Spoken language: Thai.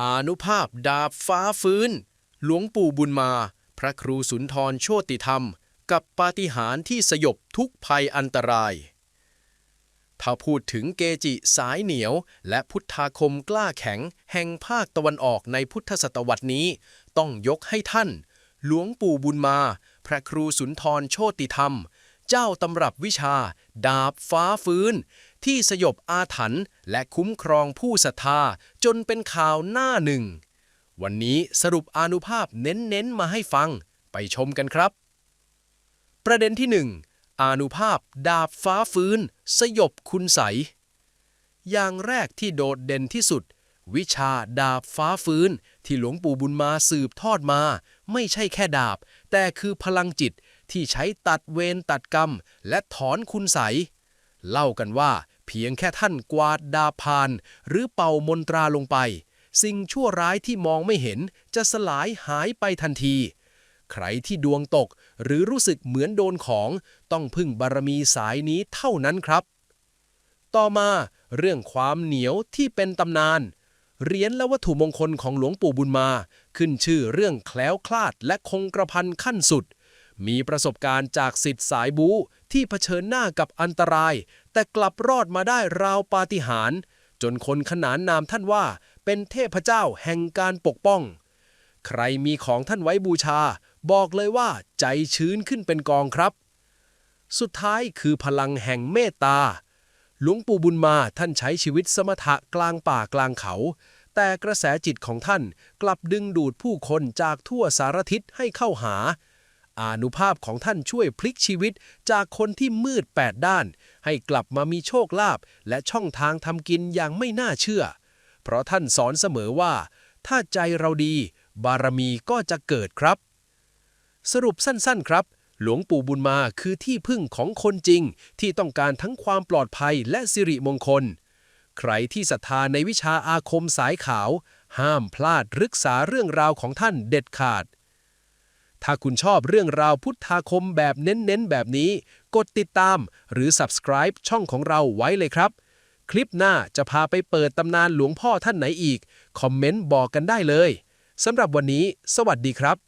อนุภาพดาบฟ้าฟื้น หลวงปู่บุญมา พระครูสุนทรโชติธรรม กับปาฏิหาริย์ที่สยบทุกภัยอันตราย ถ้าพูดถึงเกจิสายเหนียว และพุทธาคมกล้าแข็ง แห่งภาคตะวันออกในพุทธศตวรรษนี้ ต้องยกให้ท่าน หลวงปู่บุญมา พระครูสุนทรโชติธรรม เจ้าตำรับวิชา ดาบฟ้าฟื้น ที่สยบอาถรรพ์และคุ้มครองผู้ศรัทธาจนเป็นข่าวหน้าหนึ่ง วันนี้สรุปอนุภาพเน้นๆมาให้ฟัง ไปชมกันครับ ประเด็นที่1อานุภาพดาบฟ้าฟื้น สยบคุณใส อย่างแรกที่โดดเด่นที่สุด วิชาดาบฟ้าฟื้น ที่หลวงปู่บุญมาสืบทอดมา ไม่ใช่แค่ดาบ แต่คือพลังจิตที่ใช้ตัดเวรตัดกรรม และถอนคุณใส เล่ากันว่า เพียงแค่ท่านกวาดดาพาน หรือเป่ามนตราลงไป สิ่งชั่วร้ายที่มองไม่เห็นจะสลายหายไปทันที ใครที่ดวงตกหรือรู้สึกเหมือนโดนของต้องพึ่งบารมีสายนี้เท่านั้นครับ ต่อมาเรื่องความเหนียวที่เป็นตำนานเหรียญและวัตถุมงคลของหลวงปู่บุญมา ขึ้นชื่อเรื่องแคล้วคลาดและคงกระพันขั้นสุด มีประสบการณ์จากสิทธิ์สายบูที่เผชิญหน้ากับอันตราย แต่กลับรอดมาได้ราวปาฏิหาริย์จนคนขนานนามท่านว่า เป็นเทพเจ้าแห่งการปกป้อง ใครมีของท่านไว้บูชา บอกเลยว่าใจชื้นขึ้นเป็นกองครับ สุดท้ายคือพลังแห่งเมตตา หลวงปู่บุญมาท่านใช้ชีวิตสมถะกลางป่ากลางเขา แต่กระแสจิตของท่านกลับดึงดูดผู้คนจากทั่วสารทิศให้เข้าหา อานุภาพของท่านช่วยพลิกชีวิตจากคนที่มืดแปดด้าน ให้กลับมามีโชคลาภและช่องทางทำกินอย่างไม่น่าเชื่อ เพราะท่านสอนเสมอว่า ถ้าใจเราดี บารมีก็จะเกิดครับ สรุปสั้นๆครับ หลวงปู่บุญมาคือที่พึ่งของคนจริง ที่ต้องการทั้งความปลอดภัยและสิริมงคล ใครที่ศรัทธาในวิชาอาคมสายขาว ห้ามพลาดรึกษาเรื่องราวของท่านเด็ดขาด ถ้าคุณชอบเรื่องราวพุทธาคมแบบเน้นๆ แบบนี้ กดติดตามหรือ subscribe ช่องของเราไว้เลยครับ คลิปหน้าจะพาไปเปิดตำนานหลวงพ่อท่านไหนอีก คอมเมนต์บอกกันได้เลยสำหรับวันนี้ สวัสดีครับ